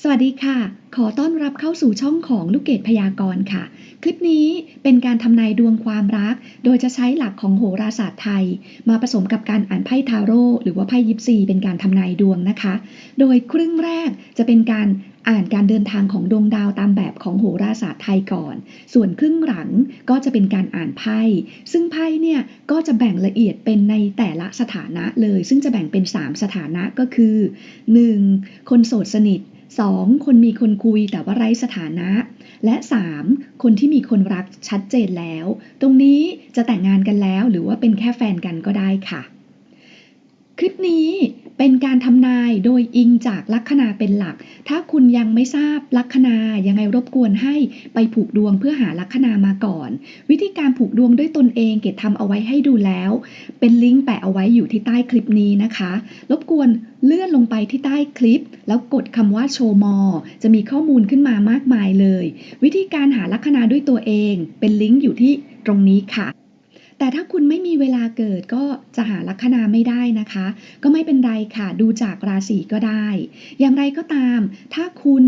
สวัสดีค่ะ ขอต้อนรับเข้าสู่ช่องของลูกเกดพยากรณ์ค่ะ คลิปนี้เป็นการทำนายดวงความรัก โดยจะใช้หลักของโหราศาสตร์ไทย มาผสมกับการอ่านไพ่ทาโร่หรือว่าไพ่ยิปซีเป็นการทำนายดวงนะคะ โดยครึ่งแรกจะเป็นการอ่านการเดินทางของดวงดาวตามแบบของโหราศาสตร์ไทยก่อน ส่วนครึ่งหลังก็จะเป็นการอ่านไพ่ ซึ่งไพ่เนี่ยก็จะแบ่งละเอียดเป็นในแต่ละสถานะเลย ซึ่งจะแบ่งเป็น 3 สถานะก็คือ 1. คนโสดสนิท 2. คนมีคนคุยแต่ว่าไร้สถานะ และ 3. คนที่มีคนรักชัดเจนแล้ว ตรงนี้จะแต่งงานกันแล้วหรือว่าเป็นแค่แฟนกันก็ได้ค่ะ คลิปนี้ เป็นการทำนายโดยอิงจากลัคนาเป็นหลัก ถ้าคุณยังไม่ทราบลัคนายังไงรบกวนให้ไปผูกดวงเพื่อหาลัคนามาก่อน วิธีการผูกดวงด้วยตนเองเกดทำเอาไว้ให้ดูแล้ว เป็นลิงก์แปะเอาไว้อยู่ที่ใต้คลิปนี้นะคะ รบกวนเลื่อนลงไปที่ใต้คลิป แล้วกดคำว่าโชว์มอ จะมีข้อมูลขึ้นมามากมายเลย วิธีการหาลัคนาด้วยตัวเอง เป็นลิงก์อยู่ที่ตรงนี้ค่ะ แต่ถ้าคุณไม่มีเวลาเกิดก็จะหาลัคนาไม่ได้นะคะ ก็ไม่เป็นไรค่ะ ดูจากราศีก็ได้ อย่างไรก็ตาม ถ้าคุณ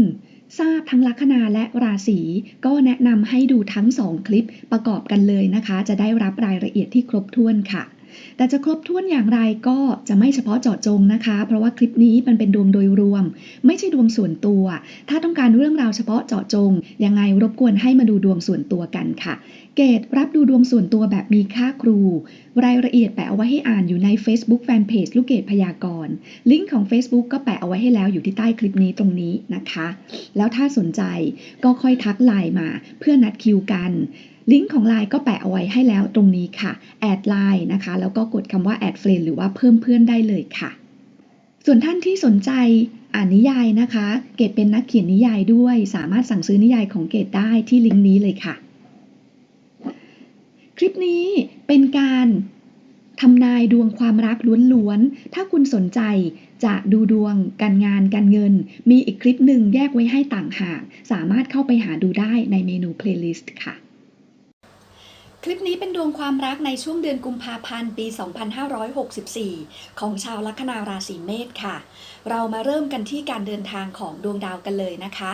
ทราบทั้งลัคนาและราศีก็แนะนำให้ดูทั้ง2คลิปประกอบกันเลยนะคะ จะได้รับรายละเอียดที่ครบถ้วนค่ะ แต่จะครบถ้วนอย่างไรก็จะไม่เฉพาะเจาะจงนะคะ เพราะว่าคลิปนี้มันเป็นดวงโดยรวม ไม่ใช่ดวงส่วนตัว ถ้าต้องการเรื่องราวเฉพาะเจาะจง ยังไงรบกวนให้มาดูดวงส่วนตัวกันค่ะ เกตรับดูดวงส่วนตัวแบบมีค่าครู รายละเอียดแปะเอาไว้ให้อ่านอยู่ใน Facebook Fanpage ลูกเกดพยากรณ์ลิงก์ของ Facebook ก็แปะเอาไว้ให้แล้วอยู่ที่ใต้คลิปนี้ตรงนี้นะคะ แล้วถ้าสนใจก็ค่อยทักไลน์มาเพื่อนัดคิวกัน ลิงก์ของไลน์ก็แปะเอาไว้ให้แล้วตรงนี้ค่ะ แอดไลน์นะคะ แล้วก็กดคำว่าแอดเฟรนหรือว่าเพิ่มเพื่อนได้เลยค่ะ ส่วนท่านที่สนใจอ่านนิยายนะคะ เกดเป็นนักเขียนนิยายด้วย สามารถสั่งซื้อนิยายของเกดได้ที่ลิงก์นี้เลยค่ะ คลิปนี้เป็นการทำนายดวงความรักล้วนๆ ถ้าคุณสนใจจะดูดวงการงานการเงิน มีอีกคลิปหนึ่งแยกไว้ให้ต่างหาก สามารถเข้าไปหาดูได้ในเมนูเพลย์ลิสต์ค่ะ คลิปนี้เป็นดวงความรักในช่วงเดือนกุมภาพันธ์ปี 2564 ของชาวลัคนาราศีเมษค่ะ เรามาเริ่มกันที่การเดินทางของดวงดาวกันเลยนะคะ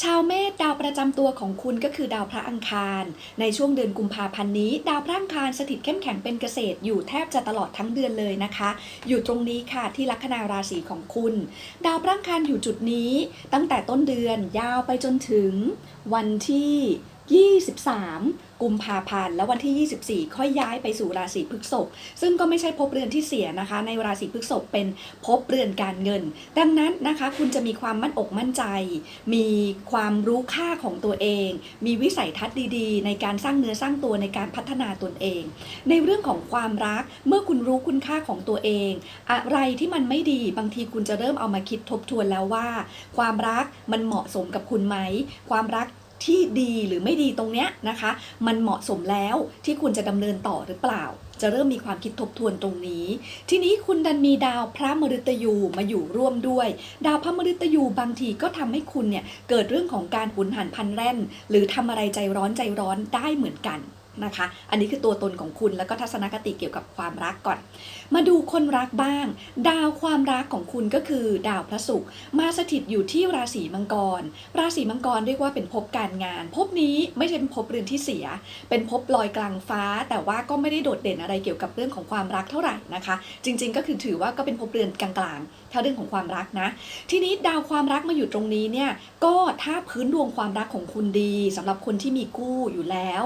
ชาวเมษดาวประจำตัวของคุณก็คือดาวพระอังคาร ในช่วงเดือนกุมภาพันธ์นี้ ดาวพระอังคารสถิตเข้มแข็งเป็นเกษตรอยู่แทบจะตลอดทั้งเดือนเลยนะคะ อยู่ตรงนี้ค่ะที่ลัคนาราศีของคุณ ดาวพระอังคารอยู่จุดนี้ ตั้งแต่ต้นเดือนยาวไปจนถึงวันที่ 23 กุมภาพันธ์แล้ววันที่ 24 ค่อยย้ายไปสู่ราศีพฤษภซึ่งก็ไม่ใช่ภพเรือนที่เสียนะคะ ในราศีพฤษภเป็นภพเรือนการเงิน ดังนั้นนะคะคุณจะมีความมั่นอกมั่นใจ มีความรู้ค่าของตัวเอง มีวิสัยทัศน์ดีๆ ในการสร้างเนื้อสร้างตัวในการพัฒนาตนเอง ในเรื่องของความรักเมื่อคุณรู้คุณค่าของตัวเอง อะไรที่มันไม่ดีบางทีคุณจะเริ่มเอามาคิดทบทวนแล้วว่า ความรักมันเหมาะสมกับคุณไหม ความรัก ที่ดีหรือไม่ดีตรงเนี้ยนะคะ มันเหมาะสมแล้วที่คุณจะดำเนินต่อหรือเปล่า จะเริ่มมีความคิดทบทวนตรงนี้ ทีนี้คุณดันมีดาวพระมฤตยูมาอยู่ร่วมด้วย ดาวพระมฤตยูบางทีก็ทำให้คุณเนี่ยเกิดเรื่องของการหุนหันพันแร่น หรือทำอะไรใจร้อนใจร้อนได้เหมือนกัน นะคะ อันนี้คือตัวตนของคุณแล้วก็ทัศนคติเกี่ยวกับความรักก่อน มาดูคนรักบ้าง ดาวความรักของคุณก็คือ ดาวพระศุกร์มาสถิตอยู่ที่ราศีมังกร ราศีมังกรเรียกว่าเป็นภพการงาน ภพนี้ไม่ใช่เป็นภพเรือนที่เสีย เป็นภพลอยกลางฟ้า แต่ว่าก็ไม่ได้โดดเด่นอะไรเกี่ยวกับเรื่องของความรักเท่าไหร่นะคะ จริง ๆ ก็คือถือว่าก็เป็นภพเรือนกลางๆ ถ้าเรื่องของความรักนะ ทีนี้ดาวความรักมาอยู่ตรงนี้เนี่ยก็ถ้าพื้นดวงความรักของคุณดีสำหรับคนที่มีกู้อยู่แล้ว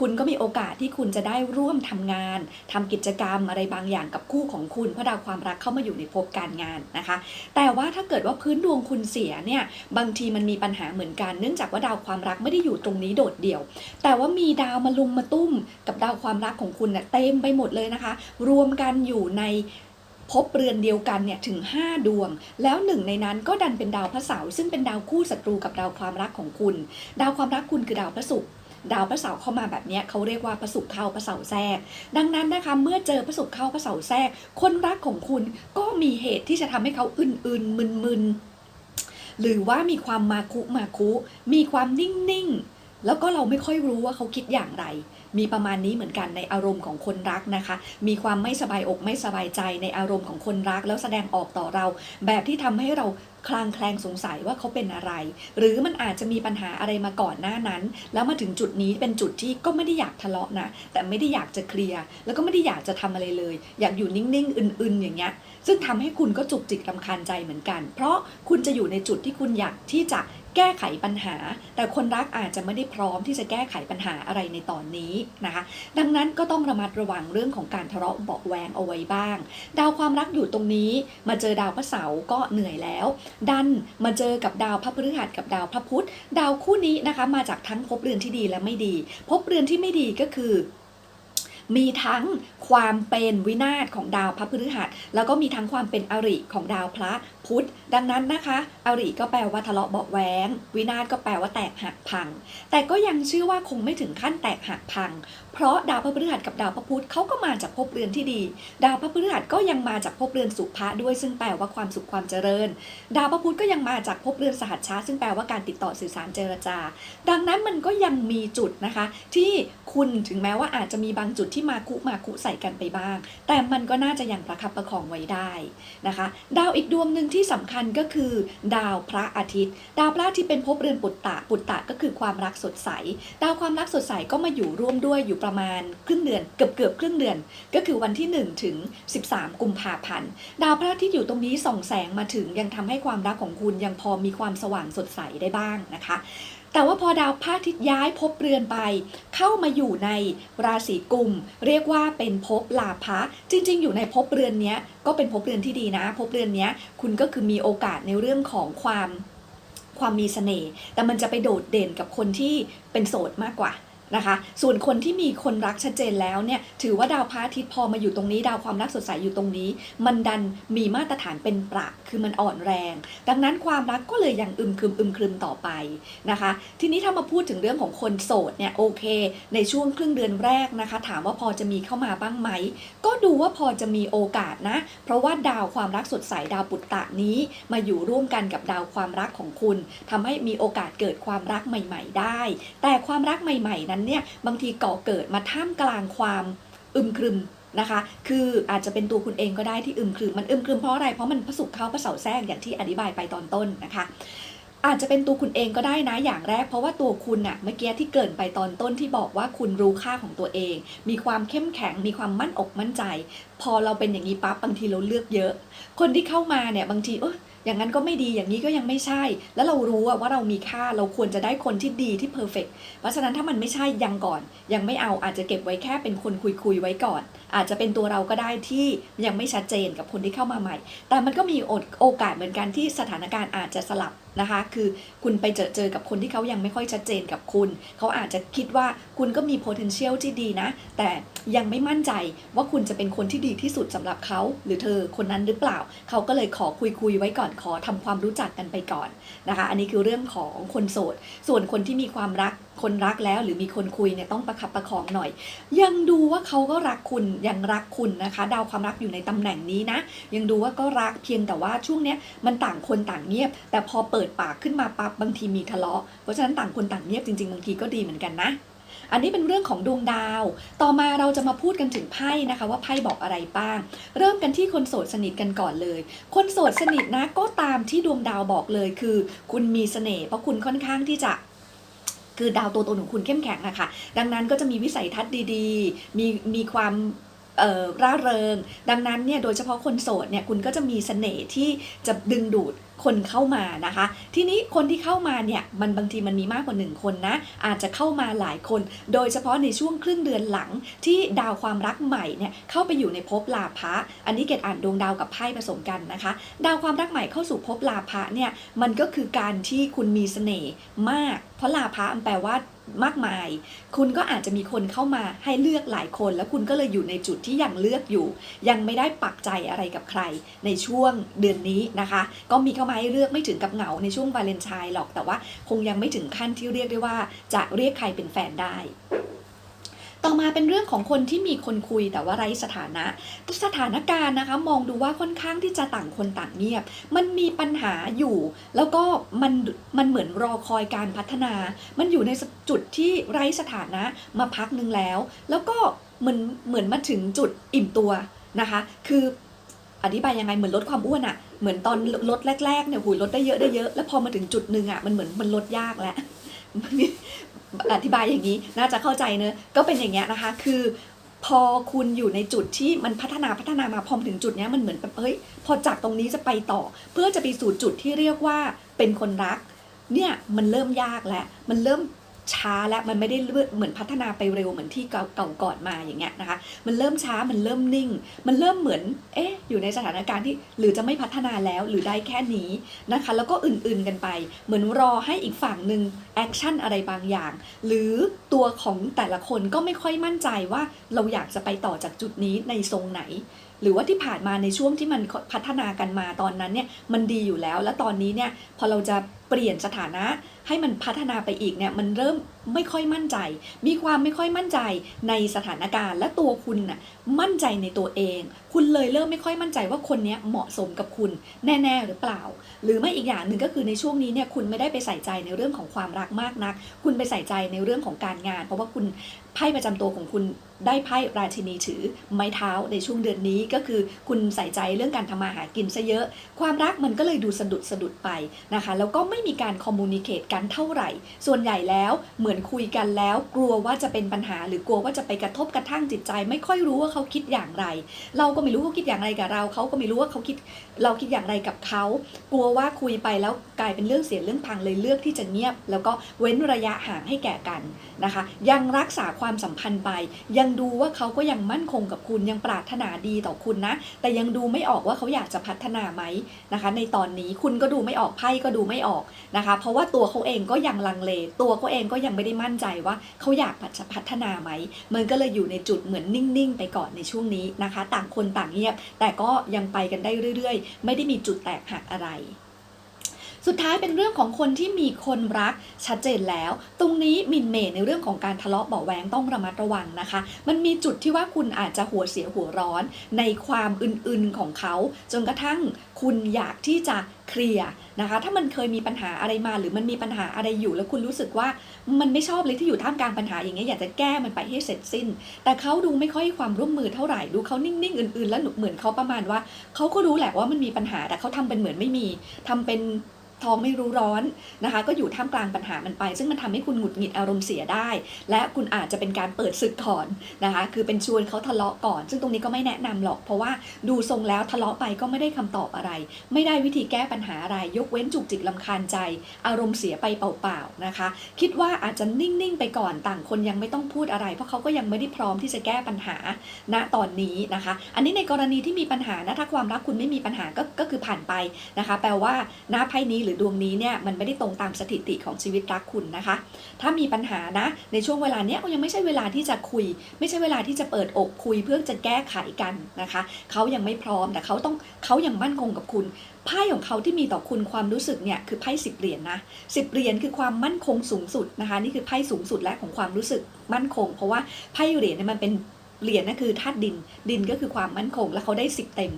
คุณก็มีโอกาสที่คุณจะได้ร่วมทำงานทำกิจกรรมอะไรบางอย่างกับคู่ของคุณเพราะดาวความรักเข้ามาอยู่ในภพการงานนะคะ แต่ว่าถ้าเกิดว่าพื้นดวงคุณเสียเนี่ยบางทีมันมีปัญหาเหมือนกัน เนื่องจากว่าดาวความรักไม่ได้อยู่ตรงนี้โดดเดี่ยว แต่ว่ามีดาวมาลุมมาตุ้ม กับดาวความรักของคุณเนี่ยเต็มไปหมดเลยนะคะ รวมกันอยู่ใน ภพเรือนเดียวกันเนี่ยถึง 5 ดวง แล้วหนึ่งในนั้นก็ดันเป็นดาวพระเสาร์ซึ่งเป็นดาวคู่ศัตรูกับดาวความรักของคุณ ดาวความรักคุณคือดาวพระศุกร์ดาวพระเสาร์เข้ามาแบบนี้เขาเรียกว่าพระศุกร์เข้าพระเสาร์แทรก ดังนั้นนะคะเมื่อเจอพระศุกร์เข้าพระเสาร์แทรก คนรักของคุณก็มีเหตุที่จะทำให้เขาอื่นๆมึนๆหรือว่ามีความมาคุมาคุ มีความนิ่งๆแล้วก็เราไม่ค่อยรู้ว่าเขาคิดอย่างไร มีประมาณนี้เหมือนกันในอารมณ์ของคนรักนะคะ มีความไม่สบายอกไม่สบายใจในอารมณ์ของคนรัก แล้วแสดงออกต่อเรา แบบที่ทำให้เราคลางแคลงสงสัยว่าเขาเป็นอะไร หรือมันอาจจะมีปัญหาอะไรมาก่อนหน้านั้น แล้วมาถึงจุดนี้เป็นจุดที่ก็ไม่ได้อยากทะเลาะนะ แต่ไม่ได้อยากจะเคลียร์แล้วก็ไม่ได้อยากจะทำอะไรเลย อยากอยู่นิ่งๆอึนๆอย่างเงี้ยซึ่งทำให้คุณก็จุกจิกรำคาญใจเหมือนกัน เพราะคุณจะอยู่ในจุดที่คุณอยากที่จะ แก้ไขปัญหา แต่คนรักอาจจะไม่ได้พร้อมที่จะแก้ไขปัญหาอะไรในตอนนี้นะคะ ดังนั้นก็ต้องระมัดระวังเรื่องของการทะเลาะเบาะแวงเอาไว้บ้าง ดาวความรักอยู่ตรงนี้ มาเจอดาวพระเสาร์ก็เหนื่อยแล้ว ดันมาเจอกับดาวพระพฤหัสกับดาวพระพุธ ดาวคู่นี้นะคะมาจากทั้งภพเรือนที่ดีและไม่ดีภพเรือนที่ไม่ดีก็คือมีทั้งความเป็นวินาศของดาวพระพฤหัส แล้วก็มีทั้งความเป็นอริของดาวพระ พุธ ดังนั้นนะคะอริก็แปลว่าทะเลาะเบาะแวงวินาศก็แปลว่าแตกหักพัง แต่ก็ยังเชื่อว่าคงไม่ถึงขั้นแตกหักพัง เพราะดาวพระพฤหัสกับดาวพระพุธเขาก็มาจากภพเรือนที่ดี ดาวพระพฤหัสก็ยังมาจากภพเรือนสุภะด้วยซึ่งแปลว่าความสุขความเจริญ ดาวพระพุธก็ยังมาจากภพเรือนสหัชชาซึ่งแปลว่าการติดต่อสื่อสารเจรจา ดังนั้นมันก็ยังมีจุดนะคะ ที่คุณถึงแม้ว่าอาจจะมีบางจุดที่มาคุมาคุใส่กันไปบ้าง แต่มันก็น่าจะยังประคับประคองไว้ได้นะคะ ดาวอีกดวงหนึ่งที่สำคัญก็คือ ดาวพระอาทิตย์ ดาวพระอาทิตย์เป็นภพเรือนปุตตะ ปุตตะก็คือความรักสดใส ดาวความรักสดใสก็มาอยู่ร่วมด้วยอยู่ประมาณครึ่งเดือนเกือบเกือบครึ่งเดือน ก็คือวันที่ 1 ถึง 13 กุมภาพันธ์ ดาวพระอาทิตย์อยู่ตรงนี้ส่องแสงมาถึงยังทำให้ความรักของคุณยังพอมีความสว่างสดใสได้บ้างนะคะ แต่ว่าพอดาวพระอาทิตย์ย้ายภพเรือนไป เข้ามาอยู่ในราศีกุม เรียกว่าเป็นภพลาภะจริง ๆ อยู่ในภพเรือนเนี้ยก็เป็นภพเรือนที่ดีนะภพเรือนเนี้ยคุณก็คือมีโอกาสในเรื่องของความความมีเสน่ห์แต่มันจะไปโดดเด่นกับคนที่เป็นโสดมากกว่า นะคะ ส่วนคนที่มีคนรักชัดเจนแล้วเนี่ยถือว่าดาวพระอาทิตย์พอมาอยู่ตรงนี้ ดาวความรักสดใสอยู่ตรงนี้ มันดันมีมาตรฐานเป็นประคือมันอ่อนแรง ดังนั้นความรักก็เลยยังอึมครึมอึมครึมต่อไปนะคะ ทีนี้ถ้ามาพูดถึงเรื่องของคนโสดเนี่ยโอเค ในช่วงครึ่งเดือนแรกนะคะ ถามว่าพอจะมีเข้ามาบ้างไหม ก็ดูว่าพอจะมีโอกาสนะ เพราะว่าดาวความรักสดใสดาวปุตตะนี้มาอยู่ร่วมกันกับดาวความรักของคุณทำให้มีโอกาสเกิดความรักใหม่ ๆ ได้ แต่ความรักใหม่ๆนั้นเนี่ยบางทีก่อเกิดมาท่ามกลางความอึมครึมนะคะ คืออาจจะเป็นตัวคุณเองก็ได้ที่อึมครึม มันอึมครึมเพราะอะไร เพราะมันพระศุกเข้าพระเสาร์แทรกอย่างที่อธิบายไปตอนต้นนะคะ อาจจะเป็นตัวคุณเองก็ได้นะอย่างแรก เพราะว่าตัวคุณอะเมื่อกี้ที่เกินไปตอนต้นที่บอกว่าคุณรู้ค่าของตัวเอง มีความเข้มแข็ง มีความมั่นอกมั่นใจพอเราเป็นอย่างนี้ปั๊บบางทีเราเลือกเยอะ คนที่เข้ามาเนี่ยบางทีเอออย่างนั้นก็ไม่ดีอย่างนี้ก็ยังไม่ใช่ แล้วเรารู้ว่าเรามีค่าเราควรจะได้คนที่ดีที่เพอร์เฟกเพราะฉะนั้นถ้ามันไม่ใช่ยังก่อน ยังไม่เอาอาจจะเก็บไว้แค่เป็นคนคุยคุยไว้ก่อน อาจจะเป็นตัวเราก็ได้ที่ยังไม่ชัดเจนกับคนที่เข้ามาใหม่ แต่มันก็มีโอกาสเหมือนกันที่สถานการณ์อาจจะสลับนะคะ คือคุณไปเจอเจอกับคนที่เขายังไม่ค่อยชัดเจนกับคุณ เขาอาจจะคิดว่าคุณก็มี potential ที่ดีนะ แต่ยังไม่มั่นใจว่าคุณจะเป็นคนที่ดีที่สุดสำหรับเขาหรือเธอคนนั้นหรือเปล่า เขาก็เลยขอคุยคุยๆไว้ก่อนขอทำความรู้จักกันไปก่อนนะคะ อันนี้คือเรื่องของคนโสด ส่วนคนที่มีความรักคนรักแล้วหรือมีคนคุยเนี่ยต้องประคับประคองหน่อย ยังดูว่าเขาก็รักคุณยังรักคุณนะคะ ดาวความรักอยู่ในตำแหน่งนี้นะ ยังดูว่าก็รักเพียงแต่ว่าช่วงเนี้ยมันต่างคนต่างเงียบ แต่พอเปิดปากขึ้นมาปั๊บบางทีมีทะเลาะเพราะฉะนั้นต่างคนต่างเงียบจริงๆบางทีก็ดีเหมือนกันนะ อันนี้เป็นเรื่องของดวงดาว ต่อมาเราจะมาพูดกันถึงไพ่นะคะว่าไพ่บอกอะไรบ้าง เริ่มกันที่คนโสดสนิทกันก่อนเลย คนโสดสนิทนะก็ตามที่ดวงดาวบอกเลยคือ คุณมีเสน่ห์เพราะคุณค่อนข้างที่จะคือดาวตัวตนของคุณเข้มแข็งอะค่ะ ดังนั้นก็จะมีวิสัยทัศน์ดีๆ มีมีความร่าเริง ดังนั้นเนี่ยโดยเฉพาะคนโสดเนี่ยคุณก็จะมีเสน่ห์ที่จะดึงดูด คนเข้ามานะคะ ทีนี้คนที่เข้ามาเนี่ยมันบางทีมันมีมากกว่าหนึ่งคนนะ อาจจะเข้ามาหลายคน โดยเฉพาะในช่วงครึ่งเดือนหลังที่ดาวความรักใหม่เนี่ยเข้าไปอยู่ในภพลาภะอันนี้เกตอ่านดวงดาวกับไพ่ผสมกันนะคะ ดาวความรักใหม่เข้าสู่ภพลาภะเนี่ยมันก็คือการที่คุณมีเสน่ห์มาก เพราะลาภะมันแปลว่า มากมาย คุณก็อาจจะมีคนเข้ามาให้เลือกหลายคน แล้วคุณก็เลยอยู่ในจุดที่ยังเลือกอยู่ ยังไม่ได้ปักใจอะไรกับใคร ในช่วงเดือนนี้นะคะ ก็มีเข้ามาให้เลือกไม่ถึงกับเหงาในช่วงวาเลนไทน์หรอกแต่ว่าคงยังไม่ถึงขั้นที่เรียกได้ว่าจะเรียกใครเป็นแฟนได้ ต่อมาเป็นเรื่องของคนที่มีคนคุยแต่ว่าไร้สถานะ สถานการณ์นะคะมองดูว่าค่อนข้างที่จะต่างคนต่างเงียบ มันมีปัญหาอยู่ แล้วก็มันมันเหมือนรอคอยการพัฒนา มันอยู่ในจุดที่ไร้สถานะมาพักหนึ่งแล้ว แล้วก็เหมือนเหมือนมาถึงจุดอิ่มตัวนะคะ คืออธิบายยังไงเหมือนลดความอ้วนอะเหมือนตอนลดแรกๆเนี่ยหูลดได้เยอะได้เยอะ แล้วพอมาถึงจุดหนึ่งอะมันเหมือนมันลดยากแล้ว อธิบายอย่างนี้น่าจะเข้าใจเนอะก็เป็นอย่างเงี้ยนะคะ คือพอคุณอยู่ในจุดที่มันพัฒนาพัฒนามาพอมถึงจุดเนี้ยมันเหมือนแบบเฮ้ยพอจากตรงนี้จะไปต่อ เพื่อจะไปสู่จุดที่เรียกว่าเป็นคนรัก เนี่ยมันเริ่มยากแล้วมันเริ่ม ช้าแล้วมันไม่ได้เหมือนพัฒนาไปเร็วเหมือนที่เก่าเก่าก่อนมาอย่างเงี้ยนะคะ มันเริ่มช้ามันเริ่มนิ่ง มันเริ่มเหมือนเอ๊ะอยู่ในสถานการณ์ที่หรือจะไม่พัฒนาแล้วหรือได้แค่นี้นะคะ แล้วก็อื่นๆกันไป เหมือนรอให้อีกฝั่งหนึ่งแอคชั่นอะไรบางอย่าง หรือตัวของแต่ละคนก็ไม่ค่อยมั่นใจว่าเราอยากจะไปต่อจากจุดนี้ในทรงไหนหรือว่าที่ผ่านมาในช่วงที่มันพัฒนากันมาตอนนั้นเนี่ยมันดีอยู่แล้ว แล้วตอนนี้เนี่ยพอเราจะเปลี่ยนสถานะ ให้มันพัฒนาไปอีกเนี่ยมันเริ่มไม่ค่อยมั่นใจ มีความไม่ค่อยมั่นใจในสถานการณ์และตัวคุณน่ะมั่นใจในตัวเอง คุณเลยเริ่มไม่ค่อยมั่นใจว่าคนนี้เหมาะสมกับคุณแน่ ๆ หรือเปล่า หรือไม่อีกอย่างหนึ่งก็คือในช่วงนี้เนี่ยคุณไม่ได้ไปใส่ใจในเรื่องของความรักมากนัก คุณไปใส่ใจในเรื่องของการงาน เพราะว่าคุณไพ่ประจำตัวของคุณได้ไพ่ราชินีถือ ไม้เท้าในช่วงเดือนนี้ก็คือ คุณใส่ใจเรื่องการทำมาหากินซะเยอะ ความรักมันก็เลยดูสะดุดสะดุดไปนะคะแล้วก็ไม่มีการคอมมูนิเคตกันเท่าไหร่ ส่วนใหญ่แล้วเหมือนคุยกันแล้ว กลัวว่าจะเป็นปัญหา หรือกลัวว่าจะไปกระทบกระทั่งจิตใจ ไม่ค่อยรู้ว่าเขาคิดอย่างไร เราก็ไม่รู้เขาคิดอย่างไรกับเราเขาก็ไม่รู้ว่าเขาคิดเราคิดอย่างไรกับเขา กลัวว่าคุยไปแล้วกลายเป็นเรื่องเสียเรื่องพังเลยเลือกที่จะเงียบ แล้วก็เว้นระยะห่างให้แก่กันนะคะ ยังรักษาความสัมพันธ์ไป ยังดูว่าเขาก็ยังมั่นคงกับคุณยังปรารถนาดีต่อคุณนะ แต่ยังดูไม่ออกว่าเขาอยากจะพัฒนาไหมนะคะ ในตอนนี้คุณก็ดูไม่ออกไพ่ก็ดูไม่ออกนะคะ เพราะว่าตัวเขาเองก็ยังลังเล ตัวเขาเองก็ยังไม่ได้มั่นใจว่าเขาอยากพัฒนาไหมมันก็เลยอยู่ในจุดเหมือนนิ่งๆ ไปก่อนในช่วงนี้นะคะ ต่างคนต่างเงียบ แต่ก็ยังไปกันได้เรื่อย ๆ ไม่ได้มีจุดแตกหักอะไร สุดท้ายเป็นเรื่องของคนที่มีคนรักชัดเจนแล้ว ตรงนี้มินเมในเรื่องของการทะเลาะเบาแวงต้องระมัดระวังนะคะ มันมีจุดที่ว่าคุณอาจจะหัวเสียหัวร้อน ในความอื่นๆของเขา จนกระทั่งคุณอยากที่จะเคลียร์นะคะ ถ้ามันเคยมีปัญหาอะไรมา หรือมันมีปัญหาอะไรอยู่ แล้วคุณรู้สึกว่ามันไม่ชอบเลยที่อยู่ท่ามกลางปัญหาอย่างเงี้ยอยากจะแก้มันไปให้เสร็จสิ้น แต่เขาดูไม่ค่อยความร่วมมือเท่าไหร่ดูเขานิ่งๆอื่นๆ แล้วเหมือนเขาประมาณว่าเขาก็รู้แหละว่ามันมีปัญหาแต่เขาทำเป็นเหมือนไม่มีทำเป็น ท้องไม่รู้ร้อนนะคะ ก็อยู่ท่ามกลางปัญหามันไป ซึ่งมันทำให้คุณหงุดหงิดอารมณ์เสียได้ และคุณอาจจะเป็นการเปิดศึกก่อนนะคะ คือเป็นชวนเขาทะเลาะก่อน ซึ่งตรงนี้ก็ไม่แนะนำหรอก เพราะว่าดูทรงแล้วทะเลาะไปก็ไม่ได้คำตอบอะไร ไม่ได้วิธีแก้ปัญหาอะไร ยกเว้นจุกจิกลำคาญใจ อารมณ์เสียไปเปล่าๆนะคะ คิดว่าอาจจะนิ่งๆไปก่อนต่างคนยังไม่ต้องพูดอะไร เพราะเขาก็ยังไม่ได้พร้อมที่จะแก้ปัญหาณตอนนี้นะคะ อันนี้ในกรณีที่มีปัญหานะถ้าความรักคุณไม่มีปัญหาก็ก็คือผ่านไปนะคะ แปลว่าหน้าไพ่นี้หรือดวงนี้เนี่ยมันไม่ได้ตรงตามสถิติของชีวิตรักคุณนะคะ ถ้ามีปัญหานะในช่วงเวลาเนี้ยยังไม่ใช่เวลาที่จะคุย ไม่ใช่เวลาที่จะเปิดอกคุยเพื่อจะแก้ไขกันนะคะเขายังไม่พร้อมแต่เขาต้องเขายังมั่นคงกับคุณไพ่ของเขาที่มีต่อคุณความรู้สึกเนี่ยคือไพ่สิบเหรียญนะสิบเหรียญคือความมั่นคงสูงสุดนะคะ นี่คือไพ่สูงสุดและของความรู้สึกมั่นคง เพราะว่าไพ่เหรียญเนี่ยมันเป็น เหรียญนั่นคือธาตุดิน ดินก็คือความมั่นคง แล้วเขาได้สิบเต็ม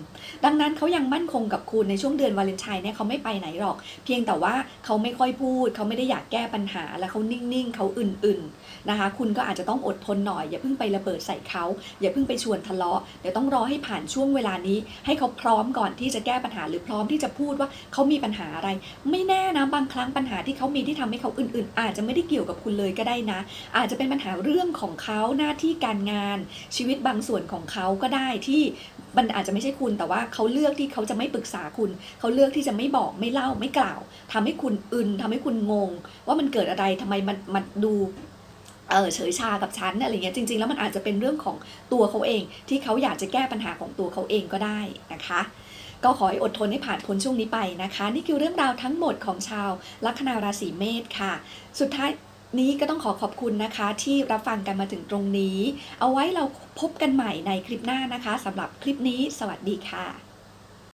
ดังนั้นเขายังมั่นคงกับคุณในช่วงเดือนวาเลนไทน์เนี่ยเขาไม่ไปไหนหรอก เพียงแต่ว่าเขาไม่ค่อยพูด เขาไม่ได้อยากแก้ปัญหา แล้วเขานิ่งๆเขาอื่นๆนะคะ คุณก็อาจจะต้องอดทนหน่อย อย่าเพิ่งไประเบิดใส่เขา อย่าเพิ่งไปชวนทะเลาะ เดี๋ยวต้องรอให้ผ่านช่วงเวลานี้ ให้เขาพร้อมก่อนที่จะแก้ปัญหาหรือพร้อมที่จะพูดว่าเขามีปัญหาอะไร ไม่แน่นะบางครั้งปัญหาที่เขามีที่ทำให้เขาอื่น ๆ อาจจะไม่ได้เกี่ยวกับคุณเลยก็ได้นะ อาจจะเป็นปัญหาเรื่องของเขาหน้าที่การงานชีวิตบางส่วนของเขาก็ได้ที่มันอาจจะไม่ใช่คุณแต่ว่าเขาเลือกที่เขาจะไม่ปรึกษาคุณ เขาเลือกที่จะไม่บอกไม่เล่าไม่กล่าวทำให้คุณอึนทำให้คุณงง ว่ามันเกิดอะไรทำไมมันมันดูเออเฉยชากับฉันอะไรเงี้ยจริง ๆ แล้วมันอาจจะเป็นเรื่องของตัวเขาเอง ที่เขาอยากจะแก้ปัญหาของตัวเขาเองก็ได้นะคะก็ขอให้อดทนให้ผ่านพ้นช่วงนี้ไปนะคะ นี่คือเรื่องราวทั้งหมดของชาวลัคนาราศีเมษค่ะ สุดท้าย นี้ก็ต้องขอขอบคุณนะคะที่รับฟังกันมาถึงตรงนี้ เอาไว้เราพบกันใหม่ในคลิปหน้านะคะสำหรับคลิปนี้ สวัสดีค่ะ